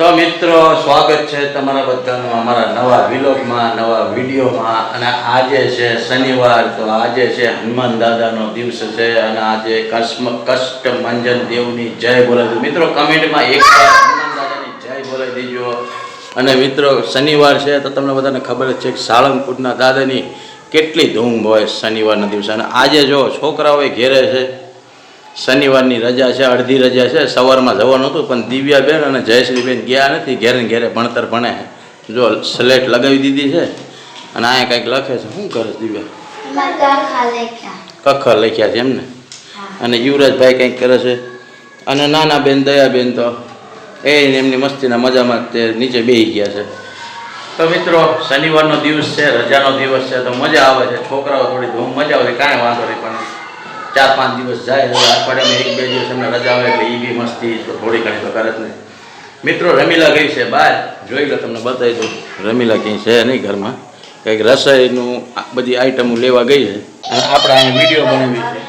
તો મિત્રો, સ્વાગત છે તમારા બધાનું અમારા નવા વિલોગમાં, નવા વિડીયોમાં. અને આજે છે શનિવાર, તો આજે છે હનુમાન દાદાનો દિવસ છે અને આજે કસ્મ, કષ્ટ મંજન દેવની જય બોલાવી. મિત્રો, કમેન્ટમાં એક હનુમાન દાદાની જય બોલાવી દેજો. અને મિત્રો, શનિવાર છે તો તમને બધાને ખબર જ છે કે સાળંગપુરના દાદાની કેટલી ધૂમ હોય શનિવારના દિવસે. અને આજે જો છોકરાઓ ઘેરે છે શનિવારની રજા છે અડધી રજા છે સવારમાં જવાનું હતું પણ દિવ્યાબેન અને જયશ્રીબેન ગયા નથી ઘેરે ઘેરે ભણતર ભણે જો સ્લેટ લગાવી દીધી છે અને અહીંયા કંઈક લખે છે શું કરે દિવ્યા? કખર લખ્યા. છે એમને અને યુવરાજભાઈ કંઈક કરે છે? અને નાના બેન દયાબેન તો એ એમની મસ્તીના મજામાં તે નીચે બેસી ગયા છે. તો મિત્રો શનિવારનો દિવસ છે રજાનો દિવસ છે તો મજા આવે છે. છોકરાઓ થોડી ધૂમ મજા આવે કાંઈ વાંધો નહીં પણ ચાર પાંચ દિવસ જાય અઠવાડિયામાં એક બે દિવસ એમને રજા આવે એટલે એ બી મસ્તી થોડી ઘણી તો નહીં. મિત્રો, રમીલા ગઈ છે? બહાર જોઈ લો તમને બતાવી દઉં. રમીલા ક્યાંય છે નહીં ઘરમાં? કંઈક રસોઈનું બધી આઈટમો લેવા ગઈ છે. આપણે અહીંયા વીડિયો બનાવી છે.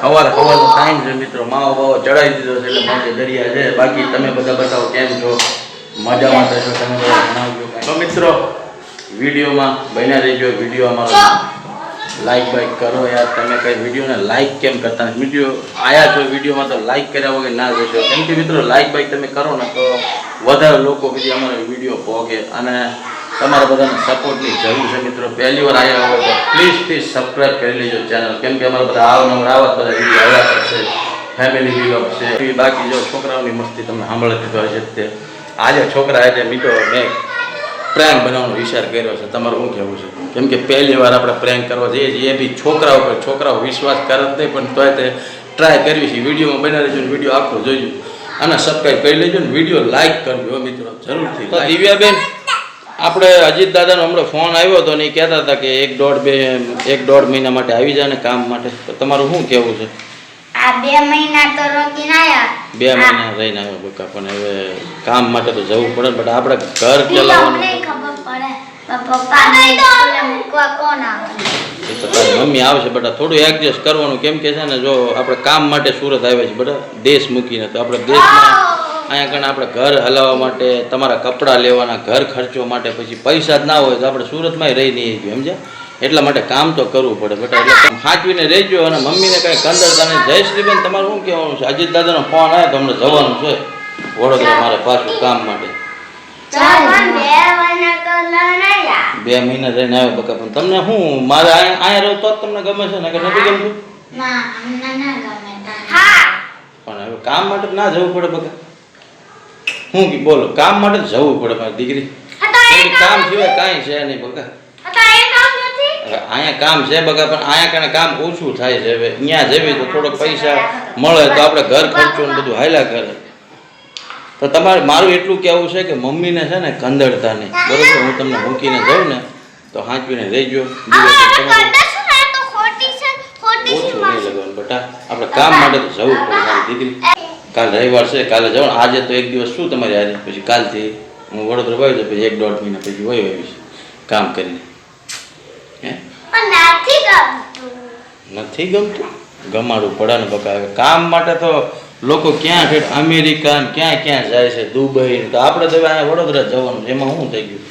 સવારે સવારનો ટાઈમ છે મિત્રો. માવો બાવો ચડાવી દીધો છે એટલે મોજે દરિયા છે. બાકી તમે બધા બતાવો કેમ છો? મજામાં થશો તમે બધા? તો મિત્રો, વિડીયોમાં બન્યા રહેજો. વીડિયો અમારો લાઈક બાઈક કરો યાર. તમે કઈ વિડીયોને લાઈક કેમ કરતા વીડિયો આયા છો વિડીયોમાં તો લાઈક કર્યા વગર ના જશો. કેમ કે મિત્રો લાઈક બાઈક તમે કરો ને તો વધારે લોકો પછી અમારો વીડિયો પહોંચે અને તમારા બધાને સપોર્ટની જરૂર છે મિત્રો. પહેલી વાર આવ્યા હોય તો પ્લીઝ પ્લીઝ સબસ્ક્રાઈબ કરી લેજો ચેનલ કેમ કે અમારા બધા આવનવર આવા બધા વીડિયો આવ્યા કરશે. ફેમિલી વિલોગ છે. બાકી જો છોકરાઓની મસ્તી તમને સાંભળતી હોય છે તે. આજે છોકરા એટલે મિત્રો, મેં પ્રેન્ક બનાવવાનો વિચાર કર્યો છે. તમારું શું કહેવું છે? કેમ કે પહેલી વાર આપણે પ્રેન્ક કરવા જઈએ છીએ એ બી છોકરાઓ પર છોકરાઓ વિશ્વાસ કરે જ નહીં પણ તોય તે ટ્રાય કરવી છે. વિડીયોમાં બનાવી લેજો ને વીડિયો આખો જોઈજો અને સબસ્ક્રાઈબ કરી લેજો ને વીડિયો લાઈક કરજો મિત્રો. જરૂરથી તો દિવ્યાબેન આપણે અજીત દાદાનો હમણાં ફોન આવ્યો હતો ને એ કહેતા હતા કે એક દોઢ બે એક દોઢ મહિના માટે આવી જાય ને કામ માટે. તો તમારું શું કહેવું છે? આ બે મહિના તો રોકીને આયા બે મહિના રહીને આવ્યો બકા પણ હવે કામ માટે તો જવું પડે બટ આપણે ઘર ચલાવવાનું ખબર પડે. પણ મૂકવા કોણ આવે? તો તારી મમ્મી આવશે બેટા થોડું એડજસ્ટ કરવાનું. કેમ કે છે ને જો આપણે કામ માટે સુરત આવ્યા છે બેટા દેશ મૂકીને તો આપણે દેશમાં અહીંયા કણે આપણે ઘર હલાવવા માટે તમારા કપડાં લેવાના ઘર ખર્ચો માટે પછી પૈસા જ ના હોય તો આપણે સુરતમાં રહી નહીં ગયું સમજ્યા? એટલા માટે કામ તો કરવું પડે બેટા એટલે તમે સાચવીને રહેજો અને મમ્મીને કાંઈ કંદરતા નહીં. જયશ્રીબેન તમારું શું કહેવાનું છે? અજીત દાદાનો ફોન આવ્યો તો અમને જવાનું છે. વડોદરા મારે પાછું કામ માટે. બે મહિના રહીને આવ્યો બકા પણ તમને શું મારે અહીંયા રહું તો જ તમને ગમે છે ને કે નથી ગમતું પણ હવે કામ માટે ના જવું પડે બકા. હું કી બોલો કામ માટે જવું પડે મારી દીકરી. કામ સિવાય કાંઈ છે નહીં બકા હતા એ કામ નથી હવે અહીંયા કામ છે બગા પણ અહીંયા કણે કામ ઓછું થાય છે હવે. અહીંયા જેવી તો થોડોક પૈસા મળે તો આપણે ઘર ખર્ચો ને બધું હાયલા કરે. તો તમારે મારું એટલું કહેવું છે કે મમ્મીને છે ને કંદડતા નહીં બરોબર? હું તમને મૂકીને જાઉં ને તો હાંચવીને રહેજો ઓછું નહીં લગાવવાનું બટા. આપણે કામ માટે તો જવું પડે મારી દીકરી. કાલ રવિવાર છે કાલે જવાનું. આજે તો એક દિવસ શું તમારી આજે પછી કાલથી હું વડોદરા વયો જાઉં પછી એક દોઢ મહિના પછી વયો આવીશ કામ કરીને. હે? નથી ગમતું. ગમાડું પડે ને બકા. કામ માટે તો લોકો ક્યાં છે અમેરિકા ને ક્યાં ક્યાં જાય છે? દુબઈ તો આપણે તો અહીંયા વડોદરા જવાનું એમાં શું થઈ ગયું?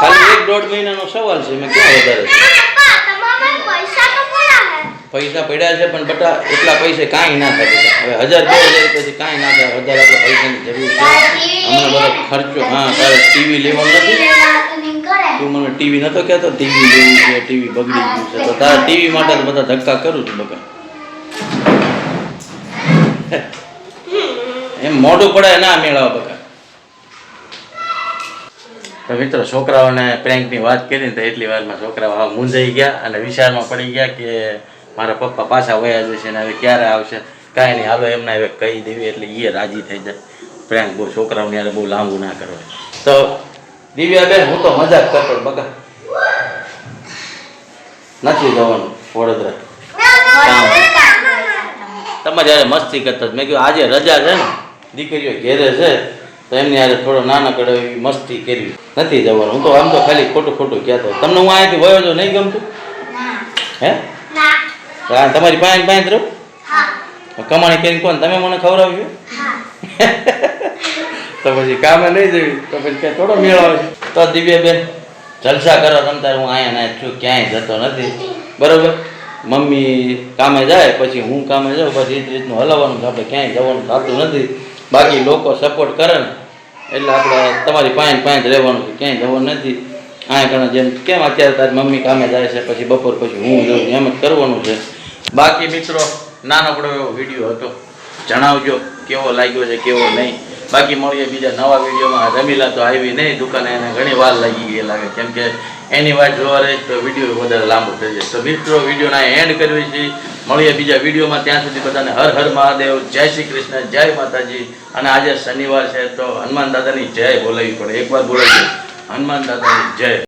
ખાલી એક દોઢ મહિનાનો સવાલ છે. મેં ક્યાં વધારે પૈસા પડ્યા છે. પણ બટા એટલા પૈસે કાંઈ ના થાય. હવે હજાર બે હજાર પછી કાંઈ ના થાય. વધારે આપણે પૈસાની જરૂર છે. હમણાં બધો ખર્ચો હા તારે ટીવી લેવાનું નથી. તું મને ટીવી નતો કહેતો ટીવી લેવું છે ટીવી બગડી ગયું છે. તો તારા ટીવી માટે બધા ધક્કા કરું છું બકા. એમ મોઢું પડે ના મેળાવા બકા. તો મિત્રો છોકરાઓને પ્રેન્કની વાત કરી ને તો એટલી વારમાં છોકરાઓ હા મૂંઝાઈ ગયા અને વિચારમાં પડી ગયા કે મારા પપ્પા પાછા વયા જશે ને હવે ક્યારે આવશે? કાંઈ નહીં હાલો એમને હવે કહી દેવી એટલે એ રાજી થઈ જાય. પ્રેન્ક બહુ છોકરાઓને યાર બહુ લાંબુ ના કરવા તો દિવ્યાબેન હું તો મજાક કરતો બકા. નથી જવાનું વડોદરા. તમારે યારે મસ્તી કરતા મેં કીધું આજે રજા છે ને દીકરીઓ ઘેરે છે તો એમની યારે થોડો નાનકડો એવી મસ્તી કરવી નથી જવાનું હું તો આમ તો ખાલી ખોટું ખોટું કહેતો તમને હું અહીંયાથી વયો જો નહીં ગમતું? હે? તમારી પાસે પાસે રહું. કમાણી કરીને કોણ? તમે મને ખવડાવજો તો પછી કામે નહીં જવી. તો પછી ક્યાં થોડો મેળ આવે તો દિવ્યાબેન, જલસા કરો તમતાર હું અહીંયા ના છું, ક્યાંય જતો નથી. બરોબર? મમ્મી કામે જાય, પછી હું કામે જાઉં, પછી એ રીતનું હલાવવાનું છે. આપણે ક્યાંય જવાનું થતું નથી. બાકી લોકો સપોર્ટ કરે ને. એટલે આપણે તમારી પાંચ પાંચ રહેવાનું છે. ક્યાંય જવાનું નથી. અહીંયા ઘણા જેમ, કેમ અત્યારે તારી મમ્મી કામે જાય છે, પછી બપોર પછી હું જાઉં એમ જ કરવાનું છે. બાકી મિત્રો, નાનકડો એવો વીડિયો હતો. જણાવજો, કેવો લાગ્યો છે, કેવો નહીં. બાકી મળીએ બીજા નવા વિડીયોમાં. રમીલા તો આવી નહીં દુકાને એને ઘણી વાર લાગી ગઈ લાગે. કેમ કે એની વાત જોવા રહે તો વીડિયો વધારે લાંબો થઈ જાય. તો મિત્રો, વિડીયોના એન્ડ કરવી છે. મળીએ બીજા વિડીયોમાં. ત્યાં સુધી બધાને હર હર મહાદેવ. જય શ્રી કૃષ્ણ, જય માતાજી. અને આજે શનિવાર છે, તો હનુમાન દાદાની જય બોલાવી પડે. એકવાર બોલાવી હનુમાન દાદાની જય.